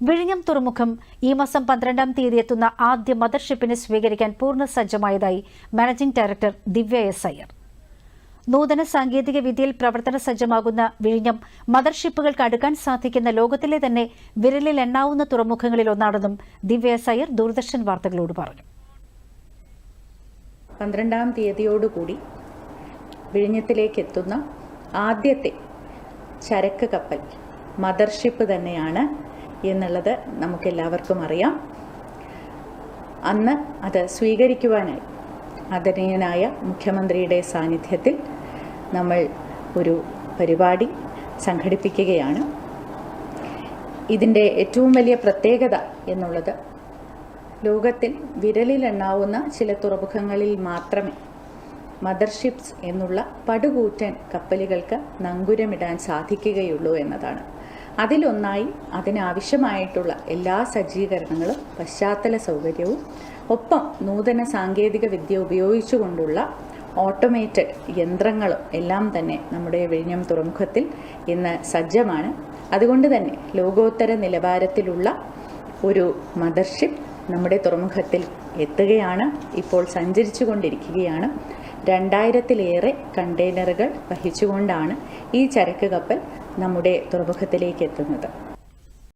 വിഴിഞ്ഞം തുറമുഖം ഈ മാസം പന്ത്രണ്ടാം തീയതി എത്തുന്ന ആദ്യ മദർഷിപ്പിനെ സ്വീകരിക്കാൻ പൂർണ സജ്ജമായതായി managing director Divya S Iyer നൂതന സാങ്കേതിക വിദ്യയിൽ പ്രവർത്തന സജ്ജമാകുന്ന വിഴിഞ്ഞം മദർഷിപ്പുകൾക്ക് അടുക്കാൻ സാധിക്കുന്ന ലോകത്തിലെ തന്നെ വിരലിൽ എണ്ണാവുന്ന തുറമുഖങ്ങളിൽ ഒന്നാണെന്നും ദിവ്യ എസ് അയ്യർ ദൂരദർശൻ വാർത്തകളോട് പറഞ്ഞു. പന്ത്രണ്ടാം തീയതിയോടുകൂടി വിഴിഞ്ഞത്തിലേക്ക് എത്തുന്ന ആദ്യത്തെ ചരക്ക് കപ്പൽ മദർഷിപ്പ് തന്നെയാണ് എന്നുള്ളത് നമുക്കെല്ലാവർക്കും അറിയാം. അന്ന് അത് സ്വീകരിക്കുവാനായി ആദരണീയനായ മുഖ്യമന്ത്രിയുടെ സാന്നിധ്യത്തിൽ നമ്മൾ ഒരു പരിപാടി സംഘടിപ്പിക്കുകയാണ്. ഇതിന്റെ ഏറ്റവും വലിയ പ്രത്യേകത എന്നുള്ളത് ലോകത്തിൽ വിരലിലെണ്ണാവുന്ന ചില തുറമുഖങ്ങളിൽ മാത്രമേ മദർഷിപ്സ് എന്നുള്ള പടുകൂറ്റൻ കപ്പലുകൾക്ക് നങ്കുരമിടാൻ സാധിക്കുകയുള്ളൂ എന്നതാണ്. അതിലൊന്നായി അതിനാവശ്യമായിട്ടുള്ള എല്ലാ സജ്ജീകരണങ്ങളും പശ്ചാത്തല സൗകര്യവും ഒപ്പം നൂതന സാങ്കേതിക വിദ്യ ഉപയോഗിച്ചുകൊണ്ടുള്ള ഓട്ടോമേറ്റഡ് യന്ത്രങ്ങളും എല്ലാം തന്നെ നമ്മുടെ വിഴിഞ്ഞം തുറമുഖത്തിൽ ഇന്ന് സജ്ജമാണ്. അതുകൊണ്ട് തന്നെ ലോകോത്തര നിലവാരത്തിലുള്ള ഒരു മദർഷിപ്പ് നമ്മുടെ തുറമുഖത്തിൽ എത്തുകയാണ്. ഇപ്പോൾ സഞ്ചരിച്ചു കൊണ്ടിരിക്കുകയാണ് രണ്ടായിരത്തിലേറെ കണ്ടെയ്നറുകൾ വഹിച്ചുകൊണ്ടാണ് ഈ ചരക്ക് കപ്പൽ നമ്മുടെ തുറമുഖത്തിലേക്ക് എത്തുന്നത്.